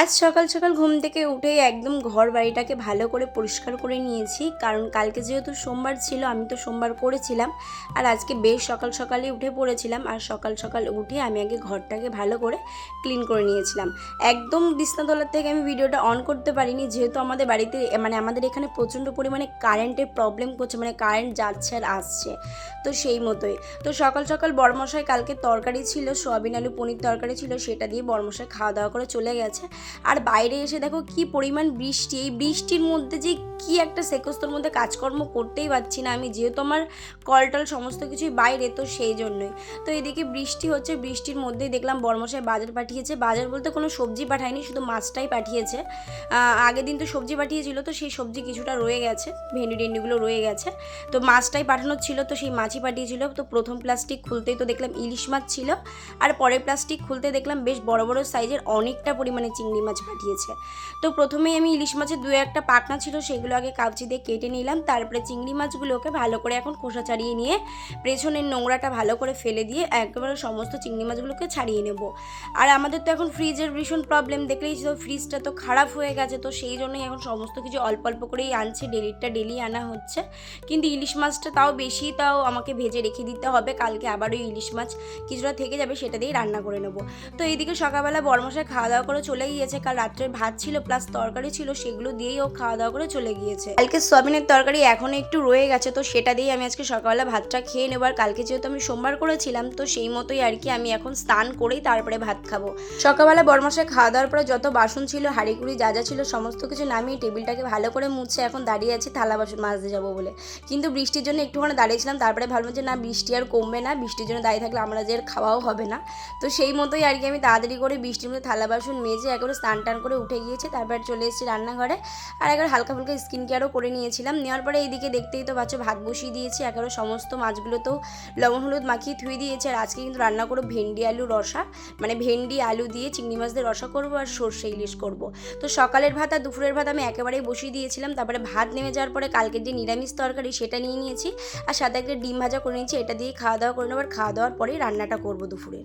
আজ সকাল সকাল ঘুম থেকে উঠেই একদম ঘর বাড়িটাকে ভালো করে পরিষ্কার করে নিয়েছি। কারণ কালকে যেহেতু সোমবার ছিল, আমি তো সোমবার করেছিলাম আর আজকে বেশ সকাল সকালে উঠে পড়েছিলাম। আর সকাল সকাল উঠে আমি আগে ঘরটাকে ভালো করে ক্লিন করে নিয়েছিলাম। একদম বিছনাতলার থেকে আমি ভিডিওটা অন করতে পারিনি। যেহেতু আমাদের বাড়িতে মানে আমাদের এখানে প্রচণ্ড পরিমাণে কারেন্টের প্রবলেম করছে মানে কারেন্ট যাচ্ছে আর আসছে। তো সেই মতোই। তো সকাল সকাল বড়মশাই কালকে তরকারি ছিল, সোয়াবিন আলু পনির তরকারি ছিল, সেটা দিয়ে বড়মশাই খাওয়া দাওয়া করে চলে গেছে। আর বাইরে এসে দেখো কি পরিমাণ বৃষ্টি। এই বৃষ্টির মধ্যে যে কি একটা সেকস্তর মধ্যে কাজকর্ম করতেই পারছি না আমি, যেহেতু আমার কলটল সমস্ত কিছুই বাইরে, তো সেই জন্যই। তো এদিকে বৃষ্টি হচ্ছে, বৃষ্টির মধ্যেই দেখলাম বর্মশাই বাজার পাঠিয়েছে। বাজার বলতে কোনো সবজি পাঠায়নি, শুধু মাছটাই পাঠিয়েছে। আগের দিন তো সবজি পাঠিয়েছিল, তো সেই সবজি কিছুটা রয়ে গেছে, ভেন্ডি টেন্ডিগুলো রয়ে গেছে। তো মাছটাই পাঠানোর ছিল, তো সেই মাছই পাঠিয়েছিল। তো প্রথম প্লাস্টিক খুলতেই তো দেখলাম ইলিশ মাছ ছিল, আর পরের প্লাস্টিক খুলতে দেখলাম বেশ বড় বড় সাইজের অনেকটা পরিমাণে চিংড়ি মাছ পাঠিয়েছে তো প্রথমেই আমি ইলিশ মাছের দু একটা পাকনা ছিল, সেগুলো আগে কাবচি দিয়ে কেটে নিলাম, তারপরে চিংড়ি মাছগুলোকে ভালো করে এখন খোসা ছাড়িয়ে নিয়ে পেছনের নোংরাটা ভালো করে ফেলে দিয়ে একেবারে সমস্ত চিংড়ি মাছগুলোকে ছাড়িয়ে নেব। আর আমাদের তো এখন ফ্রিজের ভীষণ প্রবলেম দেখলেই তো ফ্রিজটা তো খারাপ হয়ে গেছে, তো সেই জন্যই এখন সমস্ত কিছু অল্প অল্প করেই আনছে, ডেলিটা ডেলি আনা হচ্ছে। কিন্তু ইলিশ মাছটা তাও বেশি, তাও আমাকে ভেজে রেখে দিতে হবে, কালকে আবারও ইলিশ মাছ কিছুটা থেকে যাবে, সেটা দিয়েই রান্না করে নেব। তো এইদিকে সকালবেলা বড়মশাই খাওয়া দাওয়া করে চলে গিয়েছে কাল রাত্রের ভাত ছিল প্লাস তরকারি ছিল, সেগুলো দিয়েই ও খাওয়া দাওয়া করে চলে গিয়েছে। কালকে সয়াবিনের তরকারি এখনও একটু রয়ে গেছে, তো সেটা দিয়েই আমি আজকে সকালবেলা ভাতটা খেয়ে নেব। আর কালকে যেহেতু আমি সোমবার করেছিলাম, তো সেই মতোই আর কি আমি এখন স্নান করেই তারপরে ভাত খাব। সকালবেলা বড়মশাই খাওয়া দাওয়ার পরে যত বাসন ছিল হাঁড়ি কুড়ি যা যা ছিল, সমস্ত কিছু নামিয়ে টেবিলটাকে ভালো করে মুছে এখন দাঁড়িয়ে আছি, থালা বাসন মাজতে যাব বলে। কিন্তু বৃষ্টির জন্য একটুখানি দাঁড়িয়েছিলাম তারপরে ভাবলাম যে না, বৃষ্টি আর কমবে না, বৃষ্টির জন্য দাঁড়িয়ে থাকলে আমরা যে খাওয়াও হবে না। তো সেই মতোই আর কি আমি তাড়াতাড়ি করে বৃষ্টির মধ্যে থালা বাসন মেজে একেবারে স্নান টান করে উঠে গিয়েছে, তারপর চলে এসেছি রান্নাঘরে। আর একবার হালকা ফুলকা স্কিন কেয়ারও করে নিয়েছিলাম। নেওয়ার পরে এইদিকে দেখতেই তো বাচ্চা ভাত বসিয়ে দিয়েছি। একেবারে সমস্ত মাছগুলো তো লবণ, হলুদ মাখিয়ে ধুয়ে দিয়েছে। আর আজকে কিন্তু রান্না করব ভেন্ডি আলু রসা। মানে ভেন্ডি, আলু দিয়ে চিংড়ি মাছ দিয়ে রসা করব আর সর্ষে ইলিশ করব। তো সকালের ভাত আর দুপুরের ভাত আমি একেবারেই বসিয়ে দিয়েছিলাম। তারপরে ভাত নেমে যাওয়ার পরে কালকের যে নিরামিষ তরকারি সেটা নিয়ে নিয়েছি। আর সাথে একটা ডিম ভাজা করে নিয়েছি। এটা দিয়ে খাওয়া দাওয়া করে নেবার খাওয়া দাওয়ার পরেই রান্নাটা করব দুপুরে